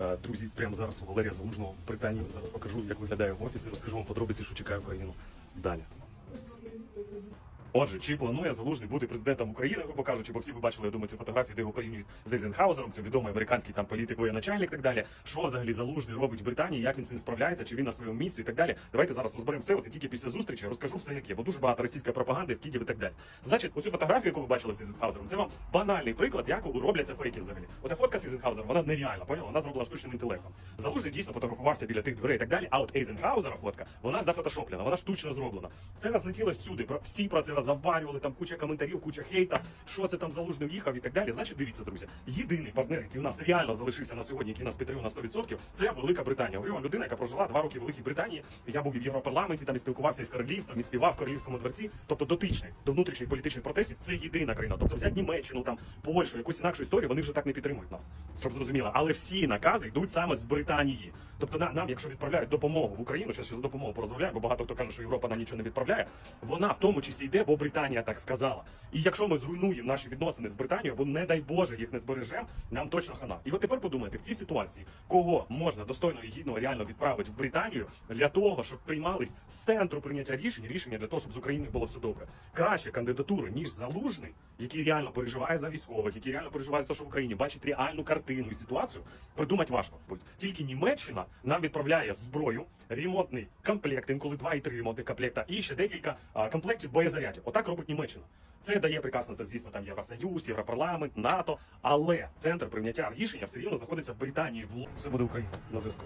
Е, Друзі, прямо зараз у Валерія Залужного в Британії. Зараз покажу, як виглядає в офісі, розкажу вам подробиці, що чекає Україну далі. Отже, чи планує залужний бути президентом України, грубо кажучи, бо всі ви бачили, я думаю, цю фотографію, де його порівнюють з Ейзенхаузером, це відомий американський там політик, воєначальник і так далі. Що взагалі залужний робить в Британії, як він з цим справляється, чи він на своєму місці і так далі. Давайте зараз розберемо все. От і тільки після зустрічі розкажу все, як є, бо дуже багато російської пропаганди в Києві і так далі. Значить, оцю фотографію, яку ви бачили з Ейзенхаузером, це вам банальний приклад, як робляться фейки взагалі. Ота фотка з Ейзенхаузером, вона нереальна, поняла? Вона зроблена штучним інтелектом. Залужний дійсно фотографувався біля тих дверей і так далі. А от Ейзенхаузера фотка, вона зафотошоплена, вона штучно зроблена. Це розлетіло всюди. Про всі про це роззаварювали, там куча коментарів, куча хейта, що це там залужний в'їхав і так далі. Значить, дивіться, друзі, єдиний партнер, який у нас реально залишився на сьогодні, який нас підтримує на 100%, це Велика Британія. Говорю вам людина, яка прожила два роки в Великій Британії. Я був і в Європарламенті, там і спілкувався із королівством, і співав в королівському дворці. Тобто дотичний до внутрішніх політичних протестів. Це єдина країна. Тобто взяти Німеччину, там Польщу, якусь інакшу історію, вони вже так не підтримують нас, щоб зрозуміло. Але всі накази йдуть саме з Британії. Тобто нам, якщо відправляють допомогу в Україну, зараз ще за допомогу порозмовляю, бо багато хто каже, що Європа нам нічого не відправляє. Вона в тому числі йде, бо Британія так сказала. І якщо ми зруйнуємо наші відносини з Британією, або не дай Боже їх не збережемо, нам точно хана. І от тепер подумайте, в цій ситуації кого можна достойно і гідно реально відправити в Британію для того, щоб приймались з центру прийняття рішень, рішення для того, щоб з Україною було все добре. Краще кандидатури, ніж залужний, який реально переживає за військових, який реально переживає за те, що в Україні бачить реальну картину і ситуацію, придумати важко. Тільки Німеччина нам відправляє зброю, ремонтний комплект, інколи два і три ремонтні комплекта, і ще декілька а, комплектів боєзарядів. Отак робить Німеччина. Це дає приказ на це, звісно, там Євросоюз, Європарламент, НАТО. Але центр прийняття рішення все рівно знаходиться в Британії. В. Все буде Україна на зв'язку.